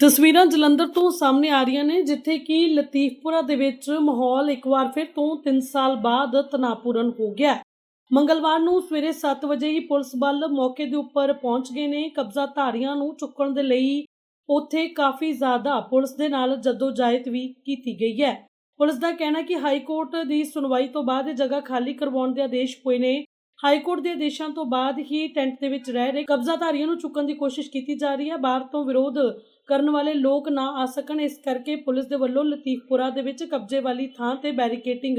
ਤਸਵੀਰਾਂ ਜਲੰਧਰ ਤੋਂ ਸਾਹਮਣੇ ਆ ਰਹੀਆਂ ਨੇ, ਜਿੱਥੇ ਕਿ ਲਤੀਫਪੁਰਾ ਦੇ ਵਿੱਚ ਮਾਹੌਲ ਇੱਕ ਵਾਰ ਫਿਰ ਤੋਂ 3 ਸਾਲ ਬਾਅਦ ਤਣਾਅਪੂਰਨ ਹੋ ਗਿਆ ਮੰਗਲਵਾਰ ਨੂੰ ਸਵੇਰੇ 7 ਵਜੇ ਹੀ ਪੁਲਿਸ ਬਲ ਮੌਕੇ ਦੇ ਉੱਪਰ ਪਹੁੰਚ ਗਏ ਨੇ। ਕਬਜ਼ਾਧਾਰੀਆਂ ਨੂੰ ਚੁੱਕਣ ਦੇ ਲਈ ਉੱਥੇ ਕਾਫੀ ਜ਼ਿਆਦਾ ਪੁਲਿਸ ਦੇ ਨਾਲ ਜਦੋਜਾਹਿਦ ਵੀ ਕੀਤੀ ਗਈ ਹੈ। ਪੁਲਿਸ ਦਾ ਕਹਿਣਾ ਕਿ ਹਾਈ ਕੋਰਟ ਦੀ ਸੁਣਵਾਈ ਤੋਂ ਬਾਅਦ ਇਹ ਜਗ੍ਹਾ ਖਾਲੀ ਕਰਵਾਉਣ ਦੇ ਆਦੇਸ਼ ਹੋਏ ਨੇ। ਹਾਈ ਕੋਰਟ ਦੇ ਆਦੇਸ਼ਾਂ ਤੋਂ ਬਾਅਦ ਹੀ ਟੈਂਟ ਦੇ ਵਿੱਚ ਰਹਿ ਰਹੇ ਕਬਜ਼ਾਧਾਰੀਆਂ ਨੂੰ ਚੁੱਕਣ ਦੀ ਕੋਸ਼ਿਸ਼ ਕੀਤੀ ਜਾ ਰਹੀ ਹੈ। ਬਾਹਰ ਤੋਂ ਵਿਰੋਧ ਕਰਨ ਵਾਲੇ ਲੋਕ ਨਾ ਆ ਸਕਣ। ਇਸ ਕਰਕੇ ਪੁਲਿਸ ਦੇ ਵੱਲੋਂ ਲਤੀਫਪੁਰਾ ਦੇ ਵਿੱਚ ਕਬਜ਼ੇ ਵਾਲੀ ਥਾਂ ਤੇ ਬੈਰੀਕੇਟਿੰਗ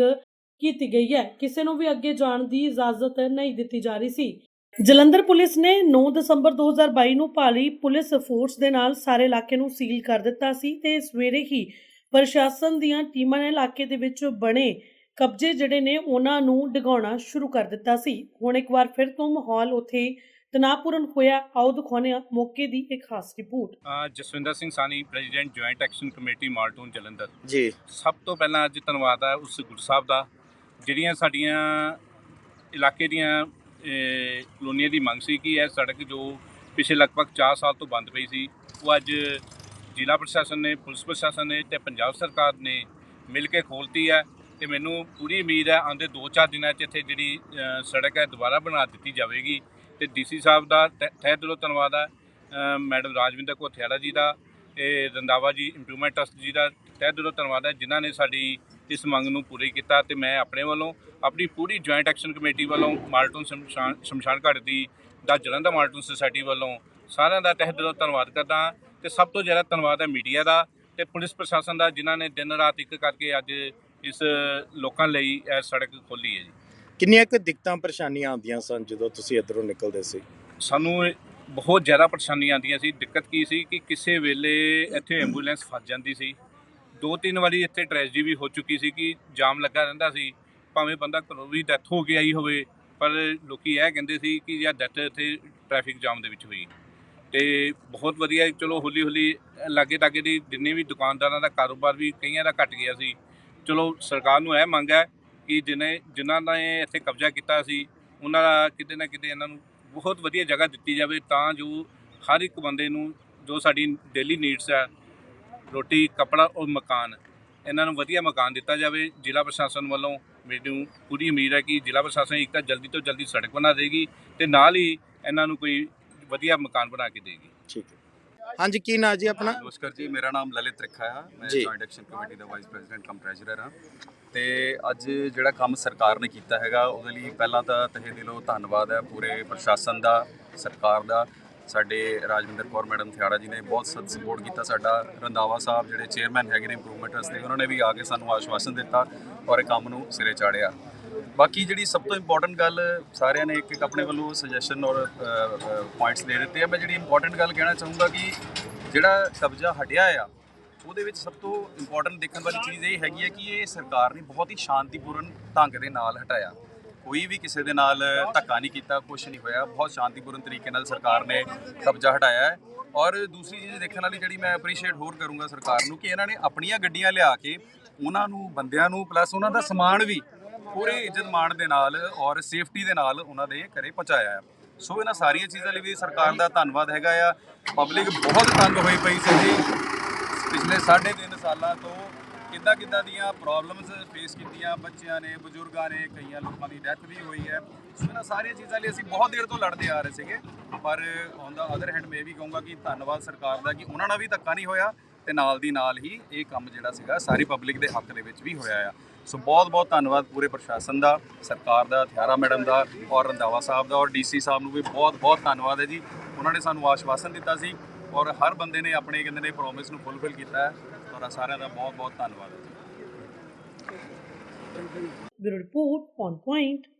ਕੀਤੀ ਗਈ ਹੈ। ਕਿਸੇ ਨੂੰ ਵੀ ਅੱਗੇ ਜਾਣ ਦੀ ਇਜਾਜ਼ਤ ਨਹੀਂ ਦਿੱਤੀ ਜਾ ਰਹੀ ਸੀ। ਜਲੰਧਰ ਪੁਲਿਸ ਨੇ 9 ਦਸੰਬਰ 2022 ਨੂੰ ਭਾਲੀ ਪੁਲਿਸ ਫੋਰਸ ਦੇ ਨਾਲ ਸਾਰੇ ਇਲਾਕੇ ਨੂੰ ਸੀਲ ਕਰ ਦਿੱਤਾ ਸੀ ਤੇ ਸਵੇਰੇ ਹੀ ਪ੍ਰਸ਼ਾਸਨ ਦੀਆਂ ਟੀਮਾਂ ਨੇ ਇਲਾਕੇ ਦੇ ਵਿੱਚ ਬਣੇ ਕਬਜ਼ੇ ਜਿਹੜੇ ਨੇ ਉਹਨਾਂ ਨੂੰ ਡਗਾਉਣਾ ਸ਼ੁਰੂ ਕਰ ਦਿੱਤਾ ਸੀ। ਹੁਣ ਇੱਕ ਵਾਰ ਫਿਰ ਤੋਂ ਮਾਹੌਲ ਉੱਥੇ ਤਣਾਅਪੂਰਨ ਹੋਇਆ। ਆਓ ਦਿਖਾਉਂਦੇ ਹਾਂ ਮੌਕੇ ਦੀ ਇੱਕ ਖਾਸ ਰਿਪੋਰਟ। ਅ, Jaswinder Singh Sani president joint action committee Model Town Jalandhar. ਜੀ। ਸਭ ਤੋਂ ਪਹਿਲਾਂ ਅੱਜ ਧੰਨਵਾਦ ਹੈ ਉਸ ਗੁਰੂ ਸਾਹਿਬ ਦਾ ਜਿਹੜੀਆਂ ਸਾਡੀਆਂ ਇਲਾਕੇ ਦੀਆਂ ਕਲੋਨੀਆਂ ਦੀ ਮੰਗ ਸੀ ਕਿ ਇਹ ਸੜਕ ਜੋ ਪਿਛਲੇ ਲਗਭਗ 4 ਸਾਲ ਤੋਂ ਬੰਦ ਪਈ ਸੀ ਉਹ ਅੱਜ ਜ਼ਿਲ੍ਹਾ ਪ੍ਰਸ਼ਾਸਨ ਨੇ ਪੁਲਿਸ ਪ੍ਰਸ਼ਾਸਨ ਨੇ ਤੇ ਪੰਜਾਬ ਸਰਕਾਰ ਨੇ ਮਿਲ ਕੇ ਖੋਲਤੀ ਹੈ। ਤੇ ਮੈਨੂੰ ਪੂਰੀ ਉਮੀਦ ਹੈ ਆਉਂਦੇ 2-4 ਦਿਨਾਂ 'ਚ ਇੱਥੇ ਜਿਹੜੀ ਸੜਕ ਹੈ ਦੁਬਾਰਾ ਬਣਾ ਦਿੱਤੀ ਜਾਵੇਗੀ। ਤੇ ਡੀਸੀ ਸਾਹਿਬ ਦਾ ਤਹਿ ਤਹਿ ਦਿਲੋਂ ਧੰਨਵਾਦ ਹੈ ਮੈਡਮ ਰਾਜਵਿੰਦਰ ਕੋਥਿਆੜਾ ਜੀ ਦਾ ਤੇ ਰੰਦਾਵਾ ਜੀ ਇੰਪਰੂਵਮੈਂਟ ਟਰਸਟ ਜੀ ਦਾ ਤਹਿ ਦਿਲੋਂ ਧੰਨਵਾਦ ਹੈ, ਜਿਨ੍ਹਾਂ ਨੇ ਸਾਡੀ ਇਸ ਮੰਗ ਨੂੰ ਪੂਰੀ ਕੀਤਾ ਤੇ ਮੈਂ ਆਪਣੇ ਵੱਲੋਂ ਆਪਣੀ ਪੂਰੀ ਜੁਆਇੰਟ ਐਕਸ਼ਨ ਕਮੇਟੀ ਵੱਲੋਂ ਮਾਲਟੂਨ ਸ਼ਮਸ਼ਾਨ ਸ਼ਮਸ਼ਾਨ ਘਾਟ ਦੀ, ਦਾ ਜਲੰਧਰ ਮਾਲਟੂਨ ਸੁਸਾਇਟੀ ਵੱਲੋਂ ਸਾਰਿਆਂ ਦਾ ਤਹਿ ਦਿਲੋਂ ਧੰਨਵਾਦ ਕਰਦਾ ਹਾਂ। ਤੇ ਸਭ ਤੋਂ ਜ਼ਿਆਦਾ ਧੰਨਵਾਦ ਹੈ ਮੀਡੀਆ ਦਾ ਤੇ ਪੁਲਿਸ ਪ੍ਰਸ਼ਾਸਨ ਦਾ, ਜਿਨ੍ਹਾਂ ਨੇ ਦਿਨ ਰਾਤ ਇੱਕ ਕਰਕੇ ਅੱਜ ਇਸ ਲੋਕਾਂ ਲਈ ਇਹ ਸੜਕ ਖੋਲੀ ਹੈ ਜੀ। ਕਿੰਨੀਆਂ ਕੁ ਦਿੱਕਤਾਂ ਪਰੇਸ਼ਾਨੀਆਂ ਆਉਂਦੀਆਂ ਸਨ ਜਦੋਂ ਤੁਸੀਂ ਇੱਧਰੋਂ ਨਿਕਲਦੇ ਸੀ? ਸਾਨੂੰ ਬਹੁਤ ਜ਼ਿਆਦਾ ਪਰੇਸ਼ਾਨੀਆਂ ਆਉਂਦੀਆਂ ਸੀ। ਦਿੱਕਤ ਕੀ ਸੀ ਕਿ ਕਿਸੇ ਵੇਲੇ ਇੱਥੇ ਐਂਬੂਲੈਂਸ ਫਸ ਜਾਂਦੀ ਸੀ। ਦੋ ਤਿੰਨ ਵਾਰੀ ਇੱਥੇ ਟ੍ਰੈਜਡੀ ਵੀ ਹੋ ਚੁੱਕੀ ਸੀ ਕਿ ਜਾਮ ਲੱਗਾ ਰਹਿੰਦਾ ਸੀ। ਭਾਵੇਂ ਬੰਦਾ ਘਰੋਂ ਵੀ ਡੈਥ ਹੋ ਕੇ ਆਈ ਹੋਵੇ ਪਰ ਲੋਕੀ ਇਹ ਕਹਿੰਦੇ ਸੀ ਕਿ ਜਾਂ ਡੈਥ ਇੱਥੇ ਟ੍ਰੈਫਿਕ ਜਾਮ ਦੇ ਵਿੱਚ ਹੋਈ। ਤੇ ਬਹੁਤ ਵਧੀਆ ਚਲੋ ਹੌਲੀ ਹੌਲੀ ਲਾਗੇ ਲਾਗੇ ਦੀ ਜਿੰਨੇ ਵੀ ਦੁਕਾਨਦਾਰਾਂ ਦਾ ਕਾਰੋਬਾਰ ਵੀ ਕਈਆਂ ਦਾ ਘਟ ਗਿਆ ਸੀ। ਚਲੋ, ਸਰਕਾਰ ਨੂੰ ਇਹ ਮੰਗ ਹੈ ਕਿ ਜਿਹਨੇ ਜਿਨ੍ਹਾਂ ਨੇ ਇੱਥੇ ਕਬਜ਼ਾ ਕੀਤਾ ਸੀ, ਉਹਨਾਂ ਦਾ ਕਿਤੇ ਨਾ ਕਿਤੇ ਇਹਨਾਂ ਨੂੰ ਬਹੁਤ ਵਧੀਆ ਜਗ੍ਹਾ ਦਿੱਤੀ ਜਾਵੇ ਤਾਂ ਜੋ ਹਰ ਇੱਕ ਬੰਦੇ ਨੂੰ ਜੋ ਸਾਡੀ ਡੇਲੀ ਨੀਡਸ ਹੈ, ਰੋਟੀ, ਕਪੜਾ ਔਰ ਮਕਾਨ, ਇਹਨਾਂ ਨੂੰ ਵਧੀਆ ਮਕਾਨ ਦਿੱਤਾ ਜਾਵੇ। ਜ਼ਿਲ੍ਹਾ ਪ੍ਰਸ਼ਾਸਨ ਵੱਲੋਂ ਮੈਨੂੰ ਪੂਰੀ ਉਮੀਦ ਹੈ ਕਿ ਜ਼ਿਲ੍ਹਾ ਪ੍ਰਸ਼ਾਸਨ ਇੱਕ ਤਾਂ ਜਲਦੀ ਤੋਂ ਜਲਦੀ ਸੜਕ ਬਣਾ ਦੇਗੀ ਤੇ ਨਾਲ ਹੀ ਇਹਨਾਂ ਨੂੰ ਕੋਈ ਵਧੀਆ ਮਕਾਨ ਬਣਾ ਕੇ ਦੇਗੀ। ਠੀਕ ਹੈ। ਹਾਂਜੀ ਕੀ ਨਾਂ ਜੀ ਆਪਣਾ? ਨਮਸਕਾਰ ਜੀ ਮੇਰਾ ਨਾਮ ਲਲਿਤ ਤ੍ਰਿਖਾ ਆ। ਮੈਂ। ਜੁਆਇੰਟ ਐਕਸ਼ਨ ਕਮੇਟੀ ਦਾ ਵਾਈਸ ਪ੍ਰੈਜ਼ੀਡੈਂਟ ਕਮ ਟ੍ਰੈਜਰਰ ਹਾਂ। ਤੇ ਅੱਜ ਜਿਹੜਾ ਕੰਮ ਸਰਕਾਰ ਨੇ ਕੀਤਾ ਹੈਗਾ ਉਹਦੇ ਲਈ ਪਹਿਲਾਂ ਤਾਂ ਤਹਿ ਦਿਲੋਂ ਧੰਨਵਾਦ ਹੈ ਪੂਰੇ ਪ੍ਰਸ਼ਾਸਨ ਦਾ ਸਰਕਾਰ ਦਾ। ਸਾਡੇ ਰਾਜਵਿੰਦਰ ਕੌਰ ਮੈਡਮ ਥਿਆੜਾ ਜੀ ਨੇ ਬਹੁਤ ਸਤ ਸਪੋਰਟ ਕੀਤਾ ਸਾਡਾ। ਰੰਦਾਵਾ ਸਾਹਿਬ ਜਿਹੜੇ ਚੇਅਰਮੈਨ ਹੈਗੇ ਨੇ ਇੰਪਰੂਵਮੈਂਟ ਵਾਸਤੇ ਉਹਨਾਂ ਨੇ ਵੀ ਆ ਕੇ ਸਾਨੂੰ ਆਸ਼ਵਾਸਨ ਦਿੱਤਾ ਔਰ ਇਹ ਕੰਮ ਨੂੰ ਸਿਰੇ ਚਾੜਿਆ। ਬਾਕੀ ਜਿਹੜੀ ਸਭ ਤੋਂ ਇੰਪੋਰਟੈਂਟ ਗੱਲ ਸਾਰਿਆਂ ਨੇ ਇੱਕ ਇੱਕ ਆਪਣੇ ਵੱਲੋਂ ਸੁਜੈਸ਼ਨ ਔਰ ਪੁਆਇੰਟਸ ਦੇ ਦਿੱਤੇ ਆ। ਮੈਂ ਜਿਹੜੀ ਇੰਪੋਰਟੈਂਟ ਗੱਲ ਕਹਿਣਾ ਚਾਹੂੰਗਾ ਕਿ ਜਿਹੜਾ ਕਬਜ਼ਾ ਹਟਿਆ ਆ, ਉਹਦੇ ਵਿੱਚ ਸਭ ਤੋਂ ਇੰਪੋਰਟੈਂਟ ਦੇਖਣ ਵਾਲੀ ਚੀਜ਼ ਇਹ ਹੈਗੀ ਹੈ ਕਿ ਇਹ ਸਰਕਾਰ ਨੇ ਬਹੁਤ ਹੀ ਸ਼ਾਂਤੀਪੂਰਨ ਢੰਗ ਦੇ ਨਾਲ ਹਟਾਇਆ। ਕੋਈ ਵੀ ਕਿਸੇ ਦੇ ਨਾਲ ਧੱਕਾ ਨਹੀਂ ਕੀਤਾ ਕੁਝ ਨਹੀਂ ਹੋਇਆ। ਬਹੁਤ ਸ਼ਾਂਤੀਪੂਰਨ ਤਰੀਕੇ ਨਾਲ ਸਰਕਾਰ ਨੇ ਕਬਜ਼ਾ ਹਟਾਇਆ ਹੈ। ਔਰ ਦੂਸਰੀ ਚੀਜ਼ ਦੇਖਣ ਵਾਲੀ ਜਿਹੜੀ ਮੈਂ ਐਪਰੀਸ਼ੀਏਟ ਹੋਰ ਕਰੂੰਗਾ ਸਰਕਾਰ ਨੂੰ ਕਿ ਇਹਨਾਂ ਨੇ ਆਪਣੀਆਂ ਗੱਡੀਆਂ ਲਿਆ ਕੇ ਉਹਨਾਂ ਨੂੰ, ਬੰਦਿਆਂ ਨੂੰ ਪਲੱਸ ਉਹਨਾਂ ਦਾ ਸਮਾਨ ਵੀ ਪੂਰੇ ਇੱਜ਼ਤ ਮਾਣ ਦੇ ਨਾਲ ਔਰ ਸੇਫਟੀ ਦੇ ਨਾਲ ਉਹਨਾਂ ਦੇ ਘਰੇ ਪਹੁੰਚਾਇਆ ਸੋ ਇਹਨਾਂ ਸਾਰੀਆਂ ਚੀਜ਼ਾਂ ਲਈ ਵੀ ਸਰਕਾਰ ਦਾ ਧੰਨਵਾਦ ਹੈਗਾ ਆ। ਪਬਲਿਕ ਬਹੁਤ ਤੰਗ ਹੋਈ ਪਈ ਸੀ ਜੀ। ਪਿਛਲੇ 3.5 ਸਾਲਾਂ ਤੋਂ ਕਿੱਦਾਂ ਕਿੱਦਾਂ ਦੀਆਂ ਪ੍ਰੋਬਲਮਸ ਫੇਸ ਕੀਤੀਆਂ ਬੱਚਿਆਂ ਨੇ, ਬਜ਼ੁਰਗਾਂ ਨੇ, ਕਈਆਂ ਲੋਕਾਂ ਦੀ ਡੈਥ ਵੀ ਹੋਈ ਹੈ। ਸੋ ਇਹਨਾਂ ਸਾਰੀਆਂ ਚੀਜ਼ਾਂ ਲਈ ਅਸੀਂ ਬਹੁਤ ਦੇਰ ਤੋਂ ਲੜਦੇ ਆ ਰਹੇ ਸੀਗੇ। ਪਰ ਔਨ ਦਾ ਅਦਰ ਹੈਂਡ ਮੈਂ ਇਹ ਵੀ ਕਹੂੰਗਾ ਕਿ ਧੰਨਵਾਦ ਸਰਕਾਰ ਦਾ ਕਿ ਉਹਨਾਂ ਨਾਲ ਵੀ ਧੱਕਾ ਨਹੀਂ ਹੋਇਆ। ਤੇ ਨਾਲ ਦੀ ਨਾਲ ਹੀ ਇਹ ਕੰਮ ਜਿਹੜਾ ਸੀਗਾ ਸਾਰੀ ਪਬਲਿਕ ਦੇ ਹੱਕ ਦੇ ਵਿੱਚ ਵੀ ਹੋਇਆ ਆ। ਸੋ ਬਹੁਤ ਬਹੁਤ ਧੰਨਵਾਦ ਪੂਰੇ ਪ੍ਰਸ਼ਾਸਨ ਦਾ, ਸਰਕਾਰ ਦਾ ਥਿਆਰਾ ਮੈਡਮ ਦਾ ਔਰ ਰੰਦਾਵਾ ਸਾਹਿਬ ਦਾ ਔਰ ਡੀਸੀ ਸਾਹਿਬ ਨੂੰ ਵੀ ਬਹੁਤ ਬਹੁਤ ਧੰਨਵਾਦ ਹੈ ਜੀ। ਉਹਨਾਂ ਨੇ ਸਾਨੂੰ ਆਸ਼ਵਾਸਨ ਦਿੱਤਾ ਸੀ ਔਰ ਹਰ ਬੰਦੇ ਨੇ ਆਪਣੇ ਕਹਿੰਦੇ ਨੇ ਪ੍ਰੋਮਿਸ ਨੂੰ ਫੁੱਲਫਿਲ ਕੀਤਾ ਹੈ। ਔਰ ਸਾਰਿਆਂ ਦਾ ਬਹੁਤ ਬਹੁਤ ਧੰਨਵਾਦ ਹੈ ਜੀ। Bureau report on point.